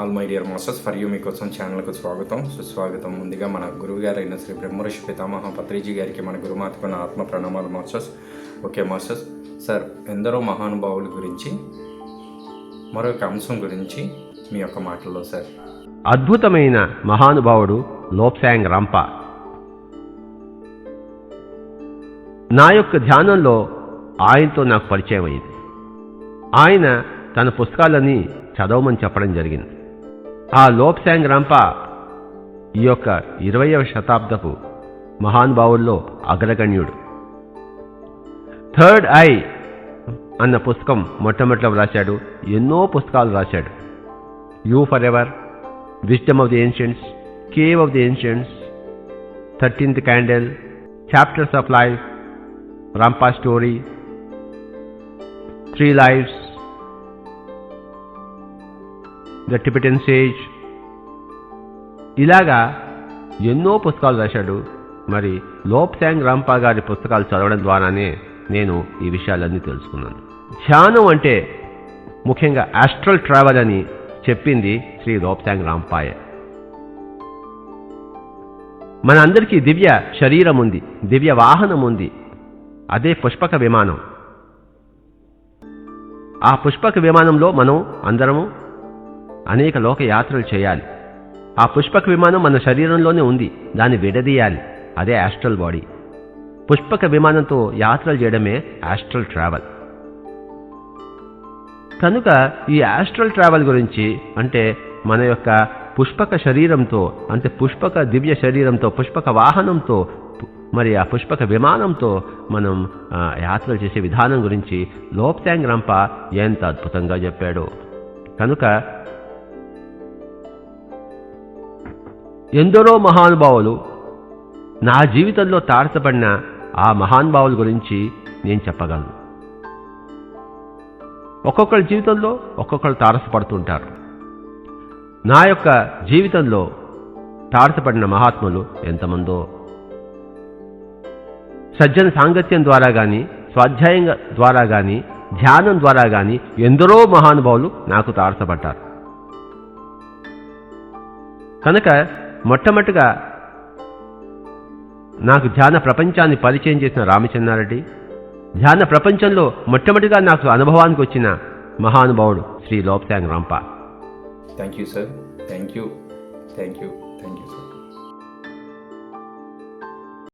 All my dear masters for you మీకోసం ఛానల్కు స్వాగతం. సుస్వాగతం. ముందుగా మన గురువు గారు అయిన శ్రీ బ్రహ్మర్షి పితామహ పత్రిజీ గారికి మన గురుమాతకున్న ఆత్మ ప్రణామాలు మాస్టర్స్. Okay masters. సార్ ఎందరో మహానుభావుల గురించి మరొక అంశం గురించి మీ యొక్క మాటల్లో సార్. అద్భుతమైన మహానుభావుడు లోప్సాంగ్ రంప. నా యొక్క ధ్యానంలో ఆయనతో నాకు పరిచయం అయింది ఆయన తన పుస్తకాలని చదవమని చెప్పడం జరిగింది. ఆ లోప్సాంగ్ రంప ఈ యొక్క ఇరవయవ శతాబ్దపు మహానుభావుల్లో అగ్రగణ్యుడు. థర్డ్ ఐ అన్న పుస్తకం మొట్టమొదటిలో రాశాడు ఎన్నో పుస్తకాలు రాశాడు you forever wisdom of the ancients cave of the ancients thirteenth candle chapters of life Rampa story three lives the Tibetan sage ఇలాగా ఎన్నో పుస్తకాలు రాశాడు. మరి లోప్సాంగ్ రాంపా గారి పుస్తకాలు చదవడం ద్వారానే నేను ఈ విషయాలన్నీ తెలుసుకున్నాను. ధ్యానం అంటే ముఖ్యంగా ఆస్ట్రల్ ట్రావెల్ అని చెప్పింది శ్రీ లోప్సాంగ్ రాంపాయే. మన అందరికీ దివ్య శరీరం ఉంది దివ్య వాహనం ఉంది. అదే పుష్పక విమానం. ఆ పుష్పక విమానంలో మనం అందరము అనేక లోక యాత్రలు చేయాలి. ఆ పుష్పక విమానం మన శరీరంలోనే ఉంది. దాన్ని విడదీయాలి. అదే ఆస్ట్రల్ బాడీ పుష్పక విమానంతో యాత్రలు చేయడమే ఆస్ట్రల్ ట్రావెల్ కనుక ఈ ఆస్ట్రల్ ట్రావెల్ గురించి అంటే మన యొక్క పుష్పక శరీరంతో అంటే పుష్పక దివ్య శరీరంతో పుష్పక వాహనంతో మరి ఆ పుష్పక విమానంతో మనం యాత్రలు చేసే విధానం గురించి లోప్తాంగ్ రంప ఎంత అద్భుతంగా చెప్పాడో. కనుక ఎందరో మహానుభావులు నా జీవితంలో తారసపడిన ఆ మహానుభావుల గురించి నేను చెప్పగలను. ఒక్కొక్కరి జీవితంలో ఒక్కొక్కరు తారసపడుతుంటారు. నా యొక్క జీవితంలో తారసపడిన మహాత్ములు ఎంతమందో. సజ్జన సాంగత్యం ద్వారా కానీ స్వాధ్యాయం ద్వారా కానీ ధ్యానం ద్వారా కానీ ఎందరో మహానుభావులు నాకు తారసపడ్డారు. కనుక మొట్టమొదటిగా నాకు ధ్యాన ప్రపంచాన్ని పరిచయం చేసిన రామచంద్రారెడ్డి ధ్యాన ప్రపంచంలో మొట్టమొదటిగా నాకు అనుభవానికి వచ్చిన మహానుభావుడు Shri Lobsang Rampa. Thank you sir thank you thank you